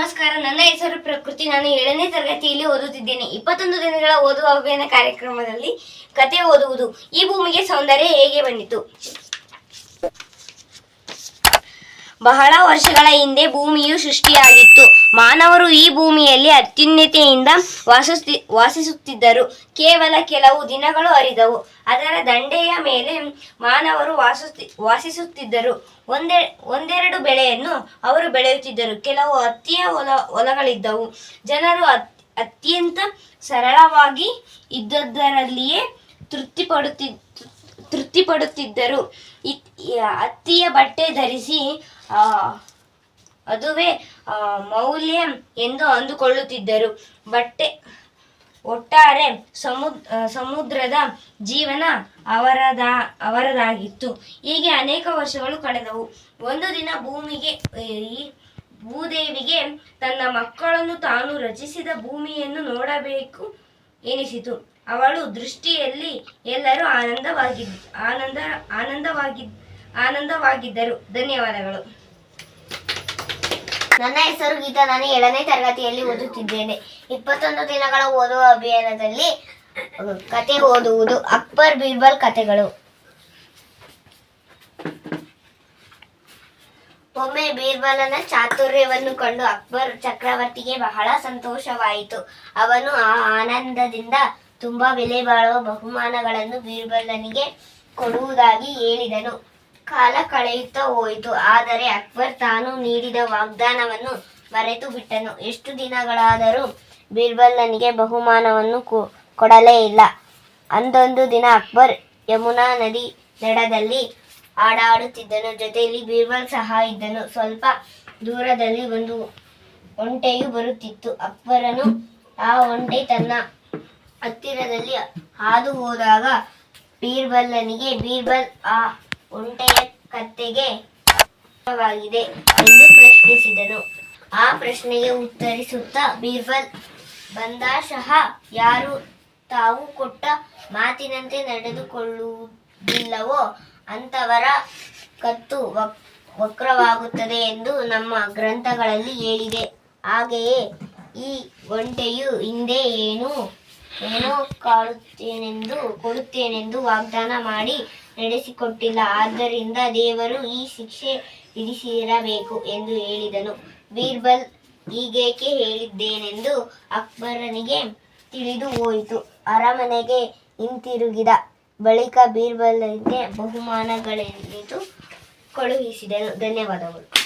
ನಮಸ್ಕಾರ. ನನ್ನ ಹೆಸರು ಪ್ರಕೃತಿ. ನಾನು ಏಳನೇ ತರಗತಿಯಲ್ಲಿ ಓದುತ್ತಿದ್ದೇನೆ. ಇಪ್ಪತ್ತೊಂದು ದಿನಗಳ ಓದುವ ಅಭಿಯಾನ ಕಾರ್ಯಕ್ರಮದಲ್ಲಿ ಕತೆ ಓದುವುದು ಈ ಭೂಮಿಗೆ ಸೌಂದರ್ಯ ಹೇಗೆ ಬಂದಿತು? ಬಹಳ ವರ್ಷಗಳ ಹಿಂದೆ ಭೂಮಿಯು ಸೃಷ್ಟಿಯಾಗಿತ್ತು. ಮಾನವರು ಈ ಭೂಮಿಯಲ್ಲಿ ಅತ್ಯುನ್ನತೆಯಿಂದ ವಾಸಿಸ್ತಿ, ವಾಸಿಸುತ್ತಿದ್ದರು. ಕೇವಲ ಕೆಲವು ದಿನಗಳು ಅರಿದವು. ಅದರ ದಂಡೆಯ ಮೇಲೆ ಮಾನವರು ವಾಸಿಸ್ತಿ, ವಾಸಿಸುತ್ತಿದ್ದರು. ಒಂದೆ, ಒಂದೆರಡು ಬೆಳೆಯನ್ನು ಅವರು ಬೆಳೆಯುತ್ತಿದ್ದರು. ಕೆಲವು ಹತ್ತಿಯ ಹೊಲ ಹೊಲಗಳಿದ್ದವು. ಜನರು ಅತ್, ಅತ್ಯಂತ ಸರಳವಾಗಿ ಇದ್ದದ್ದರಲ್ಲಿಯೇ ತೃಪ್ತಿ ಪಡುತ್ತಿ ಅತ್ತಿಯ ಬಟ್ಟೆ ಧರಿಸಿ ಅದುವೇ ಮೌಲ್ಯ ಎಂದು ಅಂದುಕೊಳ್ಳುತ್ತಿದ್ದರು. ಬಟ್ಟೆ ಒಟ್ಟಾರೆ ಸಮುದ್ ಸಮುದ್ರದ ಜೀವನ ಅವರದ, ಅವರದಾಗಿತ್ತು. ಹೀಗೆ ಅನೇಕ ವರ್ಷಗಳು ಕಳೆದವು. ಒಂದು ದಿನ ಭೂಮಿಗೆ ಭೂದೇವಿಗೆ ತನ್ನ ಮಕ್ಕಳನ್ನು ತಾನು ರಚಿಸಿದ ಭೂಮಿಯನ್ನು ನೋಡಬೇಕು ಎನಿಸಿತು. ಅವಳು ದೃಷ್ಟಿಯಲ್ಲಿ ಎಲ್ಲರೂ ಆನಂದವಾಗಿದ್ದ ಆನಂದ ಆನಂದವಾಗಿದ್ದ ಆನಂದವಾಗಿದ್ದರು. ಧನ್ಯವಾದಗಳು. ನನ್ನ ಹೆಸರು ಗೀತಾ. ನಾನು ಏಳನೇ ತರಗತಿಯಲ್ಲಿ ಓದುತ್ತಿದ್ದೇನೆ. ಇಪ್ಪತ್ತೊಂದು ದಿನಗಳ ಓದುವ ಅಭಿಯಾನದಲ್ಲಿ ಕತೆ ಓದುವುದು ಅಕ್ಬರ್ ಬೀರ್ಬಲ್ ಕತೆಗಳು. ಒಮ್ಮೆ ಬೀರ್ಬಲನ ಚಾತುರ್ಯವನ್ನು ಕಂಡು ಅಕ್ಬರ್ ಚಕ್ರವರ್ತಿಗೆ ಬಹಳ ಸಂತೋಷವಾಯಿತು. ಅವನು ಆ ಆನಂದದಿಂದ ತುಂಬಾ ಬೆಲೆ ಬಾಳುವ ಬಹುಮಾನಗಳನ್ನು ಬೀರ್ಬಲ್ಲನಿಗೆ ಕೊಡುವುದಾಗಿ ಹೇಳಿದನು. ಕಾಲ ಕಳೆಯುತ್ತಾ ಹೋಯಿತು, ಆದರೆ ಅಕ್ಬರ್ ತಾನು ನೀಡಿದ ವಾಗ್ದಾನವನ್ನು ಮರೆತು ಬಿಟ್ಟನು. ಎಷ್ಟು ದಿನಗಳಾದರೂ ಬೀರ್ಬಲ್ಲನಿಗೆ ಬಹುಮಾನವನ್ನು ಕೊಡಲೇ ಇಲ್ಲ. ಅಂದೊಂದು ದಿನ ಅಕ್ಬರ್ ಯಮುನಾ ನದಿ ದಡದಲ್ಲಿ ಆಡಾಡುತ್ತಿದ್ದನು ಜೊತೆಯಲ್ಲಿ ಬೀರ್ಬಲ್ ಸಹ ಇದ್ದನು. ಸ್ವಲ್ಪ ದೂರದಲ್ಲಿ ಒಂದು ಒಂಟೆಯು ಬರುತ್ತಿತ್ತು. ಅಕ್ಬರನು ಆ ಒಂಟೆ ತನ್ನ ಹತ್ತಿರದಲ್ಲಿ ಹಾದು ಹೋದಾಗ ಬೀರ್ಬಲ್ಲನಿಗೆ ಬೀರ್ಬಲ್ ಆ ಒಂಟೆಯ ಕತ್ತೆಗೆ ಎಂದು ಪ್ರಶ್ನಿಸಿದನು. ಆ ಪ್ರಶ್ನೆಗೆ ಉತ್ತರಿಸುತ್ತಾ ಬೀರ್ಬಲ್ ಬಂದಾಶಃ ಯಾರು? ತಾವು ಕೊಟ್ಟ ಮಾತಿನಂತೆ ನಡೆದುಕೊಳ್ಳುವುದಿಲ್ಲವೋ? ಅಂತವರ ಕತ್ತು ವಕ್- ವಕ್ರವಾಗುತ್ತದೆ ಎಂದು ನಮ್ಮ ಗ್ರಂಥಗಳಲ್ಲಿ ಹೇಳಿದೆ. ಹಾಗೆಯೇ ಈ ಒಂಟೆಯು ಹಿಂದೆ ಏನು? ಏನೋ ಕಾಡುತ್ತೇನೆಂದು, ಕೊಡುತ್ತೇನೆಂದು ವಾಗ್ದಾನ ಮಾಡಿ ನಡೆಸಿಕೊಟ್ಟಿಲ್ಲ. ಆದ್ದರಿಂದ ದೇವರು ಈ ಶಿಕ್ಷೆ ವಿಧಿಸಿರಬೇಕು ಎಂದು ಹೇಳಿದನು. ಬೀರ್ಬಲ್ ಈಗೇಕೆ ಹೇಳಿದ್ದೇನೆಂದು ಅಕ್ಬರನಿಗೆ ತಿಳಿದು ಹೋಯಿತು. ಅರಮನೆಗೆ ಹಿಂತಿರುಗಿದ ಬಳಿಕ ಬೀರ್ಬಲ್ಗೆ ಬಹುಮಾನಗಳೆಂದು ಕಳುಹಿಸಿದನು. ಧನ್ಯವಾದಗಳು.